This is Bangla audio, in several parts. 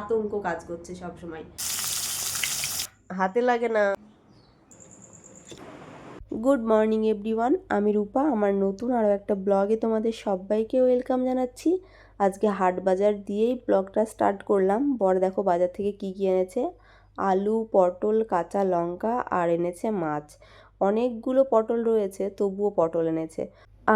আতঙ্ক কাজ করছে সব সময় হাতে লাগে না। গুড মর্নিং এভরিওয়ান আমি রূপা, আমার নতুন আরও একটা ব্লগে তোমাদের সবাইকে ওয়েলকাম জানাচ্ছি। আজকে হাট বাজার দিয়েই ব্লগটা স্টার্ট করলাম। বর দেখো বাজার থেকে কী কী এনেছে? আলু, পটল, কাঁচা লঙ্কা, আর এনেছে মাছ। অনেকগুলো পটল রয়েছে, তবুও পটল এনেছে।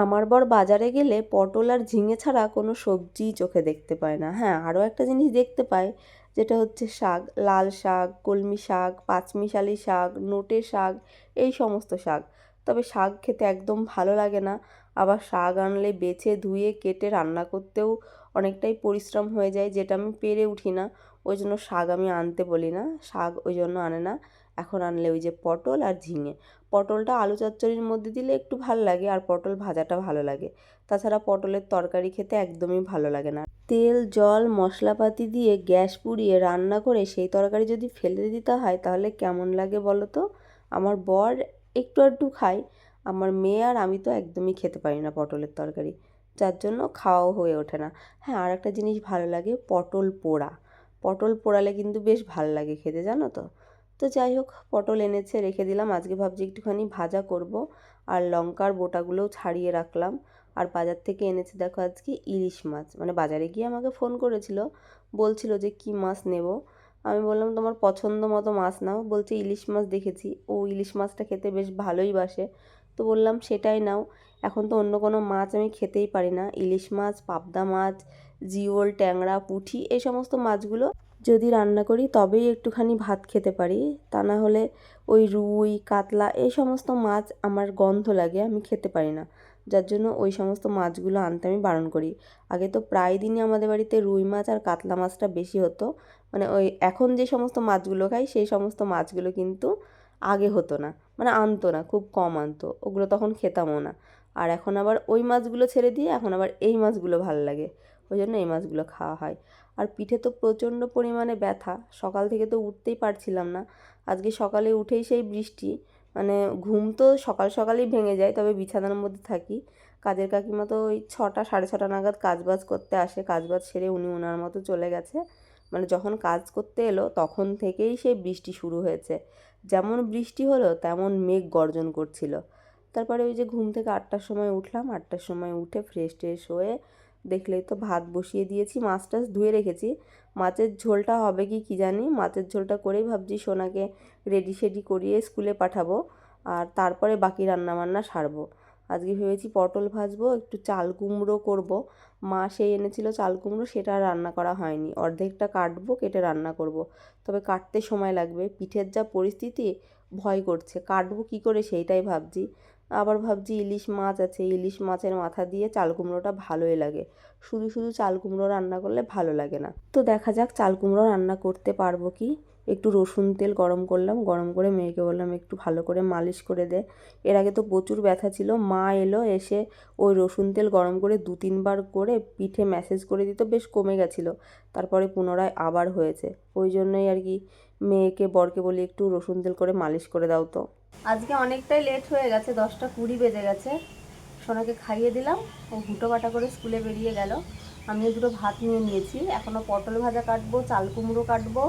আমার বর বাজারে গেলে পটল আর ঝিঙে ছাড়া কোনো সবজিই চোখে দেখতে পায় না। হ্যাঁ আরও একটা জিনিস দেখতে পায় যেটা হচ্ছে শাক, লাল শাক, কলমি শাক, পাঁচমিশালি শাক, নোটে শাক, এই সমস্ত শাক। তবে শাক খেতে একদম ভালো লাগে না। আবার শাক আনলে বেছে ধুয়ে কেটে রান্না করতেও অনেকটাই পরিশ্রম হয়ে যায়, যেটা আমি পেরে উঠি না। ওই জন্য শাক আমি আনতে বলি না, শাক ওই জন্য আনে না। এখন আনলে ওই যে পটল আর ঝিঙে। পটলটা আলু চচ্চড়ির মধ্যে দিলে একটু ভালো লাগে আর পটল ভাজাটা ভালো লাগে। তাছাড়া পটলের তরকারি খেতে একদমই ভালো লাগে না। তেল, জল, মশলাপাতি দিয়ে গ্যাস পুড়িয়ে রান্না করে সেই তরকারি যদি ফেলে দিতে হয় তাহলে কেমন লাগে বলো তো? আমার বর একটু একটু খায়। আমার মেয়ে আর আমি তো একদমই খেতে পারি না পটলের তরকারি। যার জন্য খাওয়াও হয়ে ওঠে না। হ্যাঁ আর একটা জিনিস ভালো লাগে, পটল পোড়া। পটল পোড়ালে কিন্তু বেশ ভালো লাগে খেতে, জানো তো? তো যাই হোক, পটল এনেছে, রেখে দিলাম। আজকে ভাবছি একটুখানি ভাজা করব। আর লঙ্কার বোটাগুলোও ছাড়িয়ে রাখলাম। আর বাজার থেকে এনেছে, দেখো আজকে ইলিশ মাছ। মানে বাজারে গিয়ে আমাকে ফোন করেছিল, বলছিল যে কি মাছ নেব। আমি বললাম, তোমার পছন্দ মতো মাছ নাও। বলছে, ইলিশ মাছ দেখেছি। ও ইলিশ মাছটা খেতে বেশ ভালোই বাসে। তো বললাম, সেটাই নাও। এখন তো অন্য কোনো মাছ আমি খেতেই পারি না। ইলিশ মাছ, পাবদা মাছ, জিওল, ট্যাংরা পুঁটি এই সমস্ত মাছগুলো যদি রান্না করি তবেই একটুখানি ভাত খেতে পারি। তা না হলে ওই রুই, কাতলা এই সমস্ত মাছ আমার গন্ধ লাগে, আমি খেতে পারি না। যার জন্য ওই সমস্ত মাছগুলো আনতে আমি বারণ করি। আগে তো প্রায় দিনই আমাদের বাড়িতে রুই মাছ আর কাতলা মাছটা বেশি হতো। মানে ওই এখন যে সমস্ত মাছগুলো খাই, সেই সমস্ত মাছগুলো কিন্তু আগে হতো না। মানে আনতো না, খুব কম আনতো। ওগুলো তখন খেতামও না। আর এখন আবার ওই মাছগুলো ছেড়ে দিয়ে এখন আবার এই মাছগুলো ভালো লাগে। ওই জন্য এই মাছগুলো খাওয়া হয়। আর পিঠে তো প্রচণ্ড পরিমাণে ব্যথা। সকাল থেকে তো উঠতেই পারছিলাম না। আজকে সকালে উঠেই সেই বৃষ্টি। মানে ঘুম তো সকাল সকালেই ভেঙে যায়, তবে বিছানার মধ্যে থাকি। কাজের কাকিমা তো ওই ছটা, সাড়ে ছটা নাগাদ কাজবাজ করতে আসে। কাজবাজ সেরে উনি ওনার মতো চলে গেছে। মানে যখন কাজ করতে এলো, তখন থেকেই সেই বৃষ্টি শুরু হয়েছে। যেমন বৃষ্টি হলো, তেমন মেঘ গর্জন করছিল। তারপরে ওই যে ঘুম থেকে আটটার সময় উঠলাম। আটটার সময় উঠে ফ্রেশ ট্রেশ হয়ে দেখলেই তো ভাত বসিয়ে দিয়েছি, মাছ টাছ ধুয়ে রেখেছি। মাছের ঝোলটা হবে কি, কী জানি? মাছের ঝোলটা করেই ভাবছি সোনাকে রেডি সেডি করিয়ে স্কুলে পাঠাবো আর তারপরে বাকি রান্নাবান্না সারবো। আজকে ভেবেছি পটল ভাজবো, একটু চাল কুমড়ো করব। মা সেই এনেছিল চাল কুমড়ো, সেটা রান্না করা হয়নি। অর্ধেকটা কাটবো, কেটে রান্না করব। তবে কাটতে সময় লাগবে। পিঠের যা পরিস্থিতি, ভয় করছে। কাটবো কী করে সেইটাই ভাবছি। আবার ভাবছি ইলিশ মাছ আছে, ইলিশ মাছের মাথা দিয়ে চাল কুমড়োটা ভালোই লাগে। শুধু শুধু চাল কুমড়ো রান্না করলে ভালো লাগে না। তো দেখা যাক চাল কুমড়ো রান্না করতে পারব কি? একটু রসুন তেল গরম করলাম, গরম করে মেয়েকে বললাম, একটু ভালো করে মালিশ করে দে। এর আগে তো প্রচুর ব্যথা ছিল, মা এলো, এসে ওই রসুন তেল গরম করে দু তিনবার করে পিঠে ম্যাসেজ করে দিত, বেশ কমে গেছিল। তারপরে পুনরায় আবার হয়েছে। ওই জন্যই আর কি মেয়েকে, বরকে বলি, একটু রসুন তেল করে মালিশ করে দাও তো। আজকে অনেকটাই লেট হয়ে গেছে, দশটা কুড়ি বেজে গেছে। সোনাকে খাইয়ে দিলাম, ও হুটো কাটা করে স্কুলে বেরিয়ে গেল। আমিও দুটো ভাত নিয়ে নিয়েছি এখনও পটল ভাজা কাটবো, চাল কুমড়ো কাটবো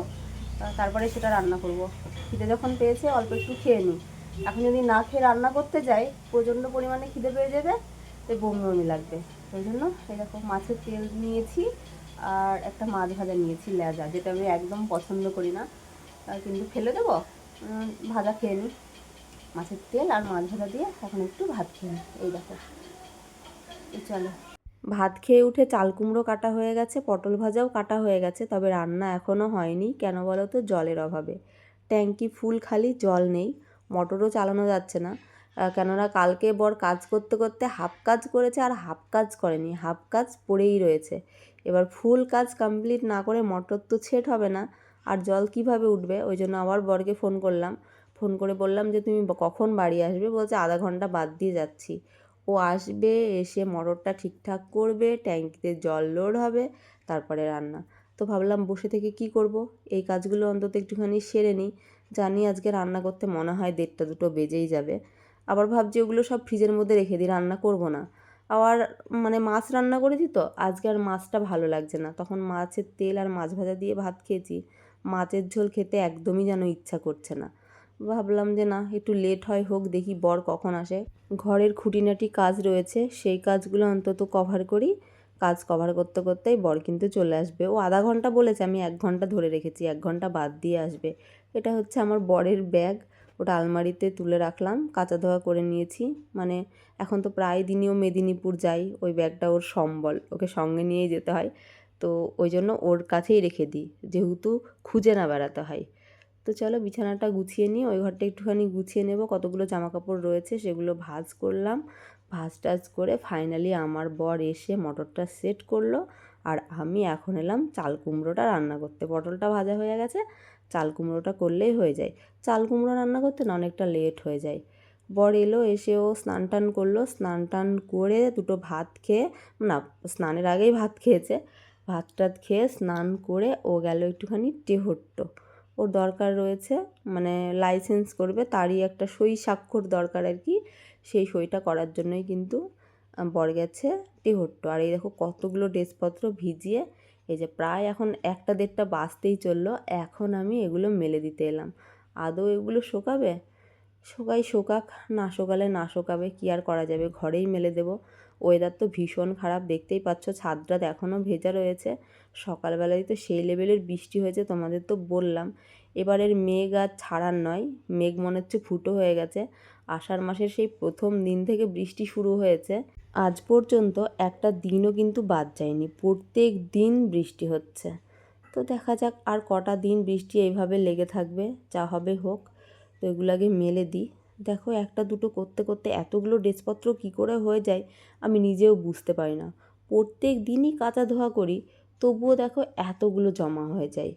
তারপরে সেটা রান্না করব। খিদে যখন পেয়েছে, অল্প একটু খেয়ে নিই। এখন যদি না খেয়ে রান্না করতে যাই, প্রচণ্ড পরিমাণে খিদে পেয়ে যাবে তাই বমি বমি লাগবে। সেই জন্য এরকম মাছের তেল নিয়েছি, আর একটা মাছ ভাজা নিয়েছি, লেজা, যেটা আমি একদম পছন্দ করি না। কিন্তু ফেলে দেবো? ভাজা খেয়ে নিই। মাছের তেল আর মাছ ভাজা দিয়ে এখন একটু ভাত খেয়ে এই দেখো। চলো। ভাত খেয়ে উঠে চাল কুমড়ো কাটা হয়ে গেছে, পটল ভাজাও কাটা হয়ে গেছে, তবে রান্না এখনও হয়নি। কেন বলো তো? জলের অভাবে। ট্যাঙ্কি ফুল খালি, জল নেই। মোটরও চালানো যাচ্ছে না। কেননা কালকে বর কাজ করতে করতে হাফ কাজ করেছে আর হাফ কাজ করেনি। হাফ কাজ পড়েই রয়েছে। এবার ফুল কাজ কমপ্লিট না করে মোটর তো ছেট হবে না। আর জল কীভাবে উঠবে? ওই জন্য আবার বরকে ফোন করলাম। ফোন করে বললাম যে, তুমি কখন বাড়ি আসবে? বলছে, আধা ঘণ্টা বাদ দিয়ে যাচ্ছি। ও আসবে, এসে মোটরটা ঠিকঠাক করবে ট্যাঙ্কিতে জল লোড হবে, তারপরে রান্না। তো ভাবলাম বসে থেকে কি করব? এই কাজগুলো অন্তত একটুখানি সেরে নিই। জানি আজকে রান্না করতে মনে হয় দেড়টা দুটো বেজেই যাবে। আবার ভাবছি ওগুলো সব ফ্রিজের মধ্যে রেখে দিই রান্না করব না। আবার মানে মাছ রান্না করেছি তো, আজকে আর মাছটা ভালো লাগছে না। তখন মাছের তেল আর মাছ ভাজা দিয়ে ভাত খেয়েছি। মাছের ঝোল খেতে একদমই যেন ইচ্ছা করছে না। ভাবলাম যে না, একটু লেট হয়, হোক, দেখি বর কখন আসে। ঘরের খুঁটিনাটি কাজ রয়েছে, সেই কাজগুলো অন্তত কভার করি। কাজ কভার করতে করতেই বর কিন্তু চলে আসবে। ও আধা ঘণ্টা বলেছে, আমি এক ঘণ্টা ধরে রেখেছি, এক ঘণ্টা বাদ দিয়ে আসবে। এটা হচ্ছে আমার বরের ব্যাগ ওটা আলমারিতে তুলে রাখলাম, কাঁচা ধোয়া করে নিয়েছি। মানে এখন তো প্রায় দিনই ও মেদিনীপুর যাই ওই ব্যাগটা ওর সম্বল, ওকে সঙ্গে নিয়েই যেতে হয়। তো ওই জন্য ওর কাছেই রেখে দিই, যেহেতু খুঁজে না বেড়াতে হয়। তো চলো বিছানাটা গুছিয়ে নিই, ওই ঘরটা একটুখানি গুছিয়ে নেব। কতগুলো জামা কাপড় রয়েছে সেগুলো ভাজ করলাম। ভাজ টাজ করে ফাইনালি আমার বর এসে মটরটা সেট করল আর আমি এখন এলাম চাল কুমড়োটা রান্না করতে। পটলটা ভাজা হয়ে গেছে, চাল কুমড়োটা করলেই হয়ে যায়। চাল কুমড়ো রান্না করতে না অনেকটা লেট হয়ে যায়। বর এলো, এসে ও স্নান টান করল। স্নান টান করে দুটো ভাত খেয়ে, না, স্নানের আগেই ভাত খেয়েছে। ভাত টাত খেয়ে স্নান করে ও গেল একটুখানি টেহট্ট ওর দরকার রয়েছে মানে লাইসেন্স করবে, তারই একটা সই স্বাক্ষর দরকার আর কি, সেই সইটা করার জন্যই কিন্তু বর গেছে টেহট্ট আর এই দেখো কতগুলো ড্রেসপত্র ভিজিয়ে, এই যে প্রায় এখন একটা দেড়টা বাজতেই চলল, এখন আমি এগুলো মেলে দিতে এলাম। আদৌ এগুলো শোকাবে? শোকাই শোকাক, না শোকালে না শোকাবে, কী আর করা যাবে? ঘরেই মেলে দেবো। ওয়েদার তো ভীষণ খারাপ, দেখতেই পাচ্ছ ছাদটা এখনও ভেজা রয়েছে। সকালবেলায় তো সেই লেভেলের বৃষ্টি হয়েছে, তোমাদের তো বললাম। এবারের মেঘ আর ছাড়ার নয়, মেঘ মনে হচ্ছে ফুটো হয়ে গেছে। আষাঢ় মাসের সেই প্রথম দিন থেকে বৃষ্টি শুরু হয়েছে। আজ পর্যন্ত একটা দিনও কিন্তু বাদ যায়নি, প্রত্যেক দিন বৃষ্টি হচ্ছে। তো দেখা যাক আর কটা দিন বৃষ্টি এইভাবে লেগে থাকবে, যা হবে হোক। তো এগুলাকে মেলে দিই। দেখো, একটা দুটো করতে করতে এতগুলো ড্রেসপত্র কী করে হয়ে যায় আমি নিজেও বুঝতে পারি না। প্রত্যেক দিনই কাঁচা ধোয়া করি, তবুও দেখো এতগুলো জমা হয়ে যায়।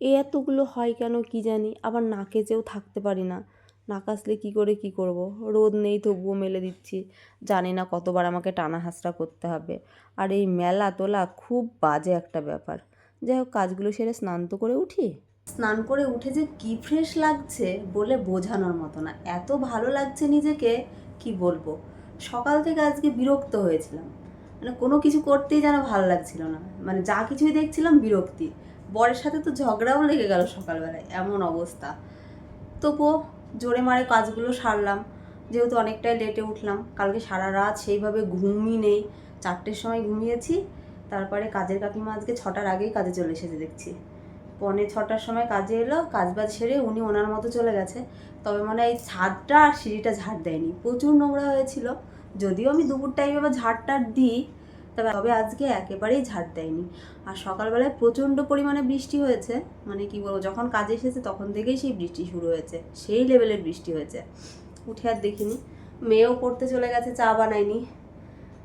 এ এতগুলো হয় কেন কি জানি, আবার না কেচেও থাকতে পারি না। না কাচলে কী করে কি করব? রোদ নেই তবুও মেলে দিচ্ছি। জানি না কতবার আমাকে টানা হাসরা করতে হবে। আর এই মেলা তোলা খুব বাজে একটা ব্যাপার। যাই হোক, কাজগুলো সেরে স্নান তো করে উঠি। স্নান করে উঠে যে কি ফ্রেশ লাগছে বলে বোঝানোর মতো না। এত ভালো লাগছে নিজেকে, কি বলব? সকাল থেকে আজকে বিরক্ত হয়েছিলাম। মানে কোনো কিছু করতেই যেন ভালো লাগছিল না। মানে যা কিছুই দেখছিলাম বিরক্তি। বরের সাথে তো ঝগড়াও লেগে গেল সকালবেলায়, এমন অবস্থা। তবুও জোরে মারে কাজগুলো সারলাম। যেহেতু অনেকটাই লেটে উঠলাম, কালকে সারা রাত সেইভাবে ঘুমই নেই। চারটের সময় ঘুমিয়েছি, তারপরে কাজের কাকিমা আজকে ছটার আগেই কাজে চলে এসেছে দেখছি। পৌনে ছটার সময় কাজে এলো কাজ বাজ সেরে উনি ওনার মতো চলে গেছে। তবে মানে এই ছাদটা আর সিঁড়িটা ঝাড় দেয়নি। প্রচুর নোংরা হয়েছিল। যদিও আমি দুপুর টাইমে বা ঝাড় টাড় দিই, তবে তবে আজকে একেবারেই ঝাড় দেয়নি। আর সকালবেলায় প্রচণ্ড পরিমাণে বৃষ্টি হয়েছে। মানে কি বলব, যখন কাজে এসেছে তখন থেকেই সেই বৃষ্টি শুরু হয়েছে। সেই লেভেলের বৃষ্টি হয়েছে। উঠে আর দেখিনি। মেয়েও পড়তে চলে গেছে, চা বানায়নি।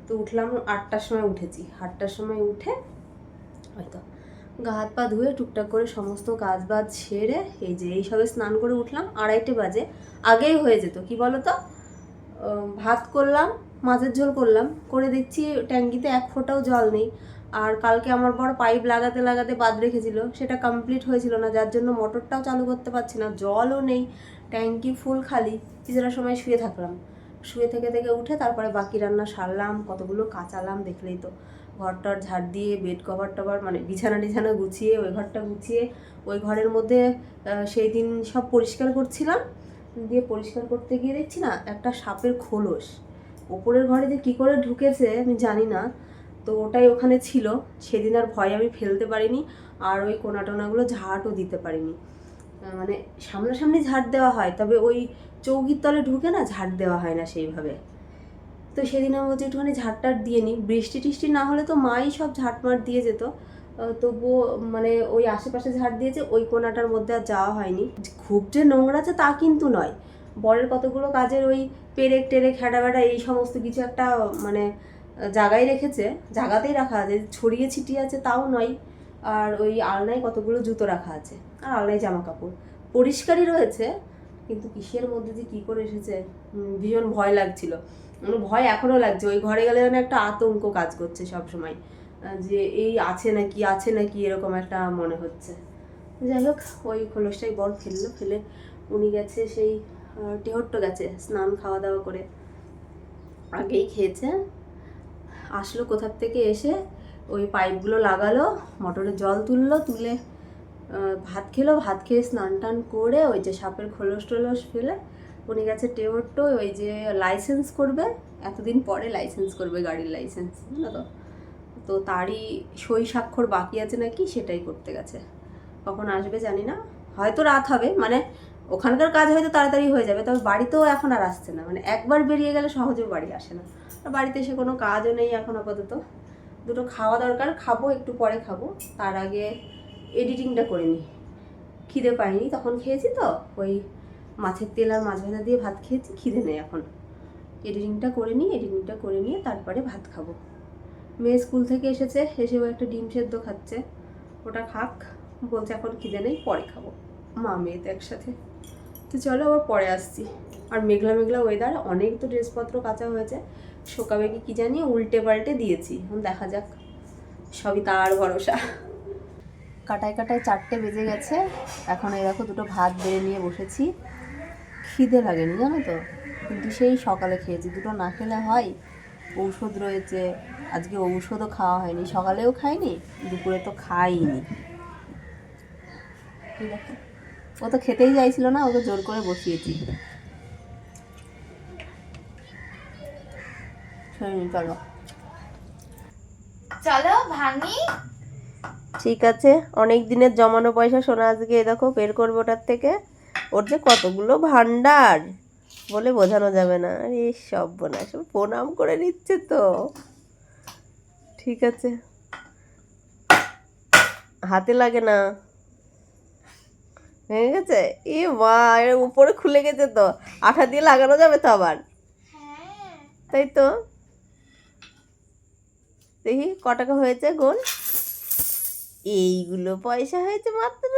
তো উঠলাম, আটটার সময় উঠেছি। আটটার সময় উঠে হয়তো গা হাত পা ধুয়ে টুকটাক করে সমস্ত কাজ বাজ সেরে এই যে এইসবে স্নান করে উঠলাম, আড়াইটে বাজে। আগেই হয়ে যেত, কি বলো তো ভাত করলাম, মাছের ঝোল করলাম, করে দেখছি ট্যাঙ্কিতে এক ফোঁটাও জল নেই। আর কালকে আমার বড় পাইপ লাগাতে লাগাতে বাদ রেখেছিল, সেটা কমপ্লিট হয়েছিল না, যার জন্য মোটরটাও চালু করতে পারছি না, জলও নেই, ট্যাঙ্কি ফুল খালি, কিছুটা সময় শুয়ে থাকলাম। শুয়ে থেকে থেকে উঠে তারপরে বাকি রান্না সারলাম, কতগুলো কাচালাম, দেখলেই তো। ঘরটার ঝাড় দিয়ে বেড কভার টভার মানে বিছানা টিছানা গুছিয়ে, ওই ঘরটা গুছিয়ে, ওই ঘরের মধ্যে সেই দিন সব পরিষ্কার করছিলাম। দিয়ে পরিষ্কার করতে গিয়ে দেখছি না, একটা সাপের খোলস। ওপরের ঘরে যে কী করে ঢুকেছে আমি জানি না, তো ওটাই ওখানে ছিল। সেদিন আর ভয় আমি ফেলতে পারিনি, আর ওই কোনা টোনাগুলো ঝাড়ও দিতে পারিনি। মানে সামনাসামনি ঝাড় দেওয়া হয়, তবে ওই চৌকির তলে ঢুকে না ঝাড় দেওয়া হয় না সেইভাবে। তো সেদিন আমি বলছি, একটুখানি ঝাড়টার দিয়ে নিই বৃষ্টি টিষ্টি না হলে তো মাই সব ঝাড়মাট দিয়ে যেত। তবুও মানে ওই আশেপাশে ঝাড় দিয়েছে, ওই কোনাটার মধ্যে আর যাওয়া হয়নি। খুব যে নোংরা আছে তা কিন্তু নয়। বরের কতগুলো কাজের ওই পেরেক টেরেক হেঁটা বেড়া এই সমস্ত কিছু একটা মানে জায়গায় রেখেছে, জায়গাতেই রাখা আছে। ছড়িয়ে ছিটিয়ে আছে তাও নয়। আর ওই আলনায় কতগুলো জুতো রাখা আছে আর আলনায় জামা কাপড় পরিষ্কারই রয়েছে, কিন্তু কিসের মধ্যে যে কী করে এসেছে ভীষণ ভয় লাগছিল। ভয় এখনও লাগছে। ওই ঘরে গেলে যেন একটা আতঙ্ক কাজ করছে সব সময় যে এই আছে নাকি আছে নাকি এরকম একটা মনে হচ্ছে। যাই হোক, ওই খোলসটাই বর ফেলল ফেলে উনি গেছে সেই টেহট্ট গেছে স্নান খাওয়া দাওয়া করে। আগেই খেয়েছে। আসলো কোথার থেকে এসে ওই পাইপগুলো লাগালো, মোটরে জল তুললো, তুলে ভাত খেলো, ভাত খেয়ে স্নান টান করে ওই যে সাপের খোলস টোলস ফেলে উনি গেছে টেওটো ওই যে লাইসেন্স করবে, এতদিন পরে লাইসেন্স করবে গাড়ির লাইসেন্স বুঝলো তো? তো তারই সই স্বাক্ষর বাকি আছে নাকি, সেটাই করতে গেছে। কখন আসবে জানি না, হয়তো রাত হবে মানে ওখানকার কাজ হয়তো তাড়াতাড়ি হয়ে যাবে, তবে বাড়িতেও এখন আর আসছে না মানে একবার বেরিয়ে গেলে সহজেও বাড়ি আসে না। আর বাড়িতে এসে কোনো কাজও নেই এখন আপাতত। দুটো খাওয়া দরকার, খাব, একটু পরে খাব, তার আগে এডিটিংটা করে নিই। খিদে পাইনি, তখন খেয়েছি তো, ওই মাছের তেল আর মাছ ভাজা দিয়ে ভাত খেয়েছি, খিদে নেই এখন। এডিটিংটা করে নিই এডিটিংটা করে নিয়ে তারপরে ভাত খাব। মেয়ে স্কুল থেকে এসেছে, এসে ও একটা ডিম সেদ্ধ খাচ্ছে। ওটা খাক, বলছে এখন খিদে নেই, পরে খাব। মা, মেয়ে তো একসাথে। তো চলো আবার পরে আসছি। আর মেঘলা মেঘলা ওয়েদার অনেক তো ড্রেসপত্র কাঁচা হয়েছে। শোকাবে কি জানি উল্টে পাল্টে দিয়েছি। এখন দেখা যাক। সবই তার ভরসা। কাটায় কাটায় চারটে বেজে গেছে। এখন এই দেখো দুটো ভাত বেড়ে নিয়ে বসেছি। খিদে লাগেনি জানো তো? কিন্তু সেই সকালে খেয়েছি। দুটো না খেলে হয় ঔষধ রয়েছে। আজকে ঔষধও খাওয়া হয়নি। সকালেও খাইনি দুপুরে তো খাইনি। এই দেখো, ও তো খেতেই চাইছিল না ওকে জোর করে বসিয়েছি। শোনি চলো। চলো ভাঙি ঠিক আছে অনেক দিনের জমানো পয়সা সোনা আজকে এ দেখো বের করব ওটার থেকে। ওর যে কতগুলো ভান্ডার বলে বোঝানো যাবে না। আরে সব বোনা সব প্রণাম করে নিচ্ছে তো। ঠিক আছে। হাতে লাগে না। ভেঙে গেছে? এ মা, এর উপরে খুলে গেছে তো। আঠা দিয়ে লাগানো যাবে তো আবার? তাই তো। দেখি, ক টাকা হয়েছে গোল? এইগুলো পয়সা হয়েছে মাত্র।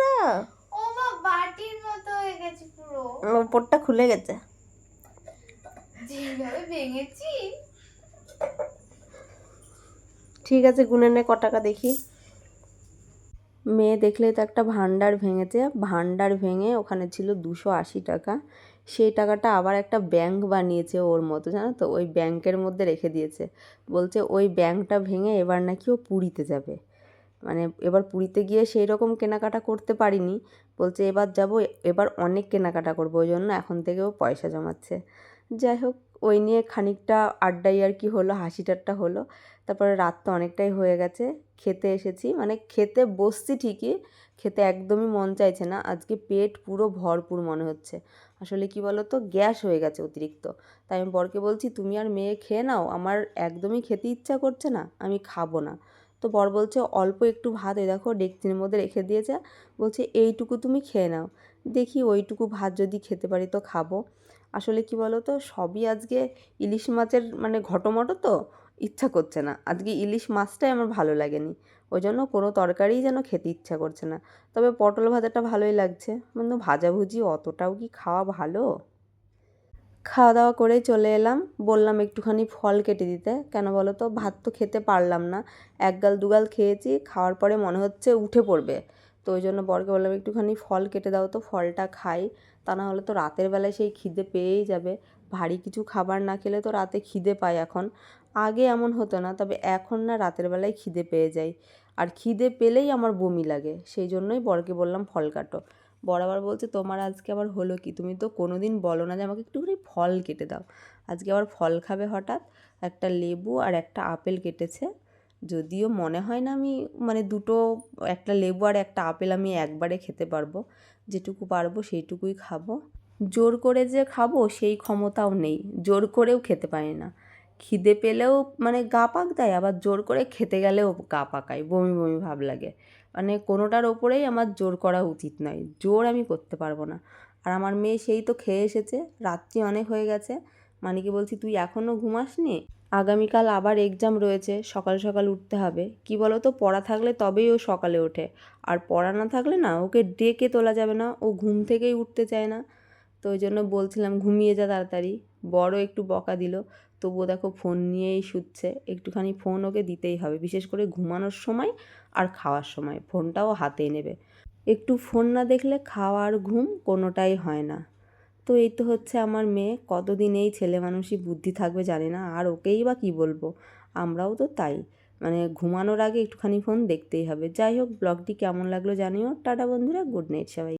বাটির মতো হয়ে গেছে পুরো। ওপরটা খুলে গেছে। যেভাবে ভেঙেছি। ঠিক আছে গুনে নে ক টাকা দেখি। মেয়ে দেখলেই তো একটা ভান্ডার ভেঙেছে। ভান্ডার ভেঙে ওখানে ছিল দুশো আশি টাকা। সেই টাকাটা আবার একটা ব্যাংক বানিয়েছে ওর মতো জানো তো? ওই ব্যাংকের মধ্যে রেখে দিয়েছে। বলছে ওই ব্যাংকটা ভেঙে এবার নাকি ও পুরীতে যাবে। মানে এবার পুরীতে গিয়ে সেই রকম কেনাকাটা করতে পারিনি। বলছে এবার যাব, এবার অনেক কেনাকাটা করব, ওই জন্য এখন থেকে ও পয়সা জমাচ্ছে। যাই হোক, ওই নিয়ে খানিকটা আড্ডাই আর কি হলো, হাসি ঠাট্টা হলো। তারপরে রাত তো অনেকটাই হয়ে গেছে, খেতে এসেছি। মানে খেতে বসছি ঠিকই, খেতে একদমই মন চাইছে না। আজকে পেট পুরো ভরপুর মনে হচ্ছে। আসলে কি বলো তো গ্যাস হয়ে গেছে অতিরিক্ত। তাই আমি বরকে বলছি, তুমি আর মেয়ে খেয়ে নাও, আমার একদমই খেতে ইচ্ছা করছে না, আমি খাব না। তো বর বলছে, অল্প একটু ভাত এই দেখো ডেকচির মধ্যে রেখে দিয়েছে। বলছে, এইটুকু তুমি খেয়ে নাও। দেখি ওইটুকু ভাত যদি খেতে পারি তো খাব। আসলে কি বলো তো সবই আজকে ইলিশ মাছের মানে ঘটমটো তো ইচ্ছা করছে না। আজকে ইলিশ মাছটাই আমার ভালো লাগেনি। ওই জন্য কোনো তরকারিই যেন খেতে ইচ্ছা করছে না। তবে পটল ভাজাটা ভালোই লাগছে। কিন্তু ভাজাভুজি অতটাও কি খাওয়া ভালো? খাওয়া দাওয়া করেই চলে এলাম। বললাম একটুখানি ফল কেটে দিতে। কেন বলো তো? ভাত তো খেতে পারলাম না। এক গাল দুগাল খেয়েছি। খাওয়ার পরে মনে হচ্ছে উঠে পড়বে। তো ওই জন্য বরকে বললাম, একটুখানি ফল কেটে দাও তো, ফলটা খাই। তা না হলে তো রাতের বেলায় সেই খিদে পেয়েই যাবে। ভারী কিছু খাবার না খেলে তো রাতে খিদে পায় এখন। আগে এমন হতো না, তবে এখন না রাতের বেলায় খিদে পেয়ে যাই। আর খিদে পেলেই আমার বমি লাগে। সেই জন্যই বরকে বললাম, ফল কাটো। বর আবার বলছে, তোমার আজকে আবার হলো কি? তুমি তো কোনো দিন বলো না যে আমাকে একটুখানি ফল কেটে দাও। আজকে আবার ফল খাবে হঠাৎ, একটা লেবু আর একটা আপেল কেটেছে। যদিও মনে হয় না আমি মানে দুটো, একটা লেবু আর একটা আপেল আমি একবারে খেতে পারব। যেটুকু পারব সেইটুকুই খাব। জোর করে যে খাব সেই ক্ষমতাও নেই। জোর করেও খেতে পারি না। খিদে পেলেও মানে গা পাক দেয়, আবার জোর করে খেতে গেলেও গা পাকায়, বমি বমি ভাব লাগে। মানে কোনোটার ওপরেই আমার জোর করা উচিত নয়। জোর আমি করতে পারব না। আর আমার মেয়ে সেই তো খেয়ে এসেছে, রাত্রি অনেক হয়ে গেছে। মানিকে বলছি, তুই এখনও ঘুমাসনি? আগামীকাল আবার এক্সাম রয়েছে, সকাল সকাল উঠতে হবে। কি বলো তো পড়া থাকলে তবেই ও সকালে ওঠে। আর পড়া না থাকলে না, ওকে ডেকে তোলা যাবে না। ও ঘুম থেকেই উঠতে চায় না। তো ওই জন্য বলছিলাম, ঘুমিয়ে যা তাড়াতাড়ি। বড় একটু বকা দিল। তবুও দেখো ফোন নিয়েই শুচ্ছে। একটুখানি ফোন ওকে দিতেই হবে। বিশেষ করে ঘুমানোর সময় আর খাওয়ার সময়। ফোনটাও হাতে নেবে। একটু ফোন না দেখলে খাওয়া আর ঘুম কোনোটাই হয় না। তো এই তো হচ্ছে আমার মেয়ে। কতদিন এই ছেলে মানুষই বুদ্ধি থাকবে জানে না। আর ওকেই বা কী বলব? আমরাও তো তাই। মানে ঘুমানোর আগে একটুখানি ফোন দেখতেই হবে। যাই হোক ব্লগটি কেমন লাগল জানিও। টাটা বন্ধুরা গুড নাইট সবাই।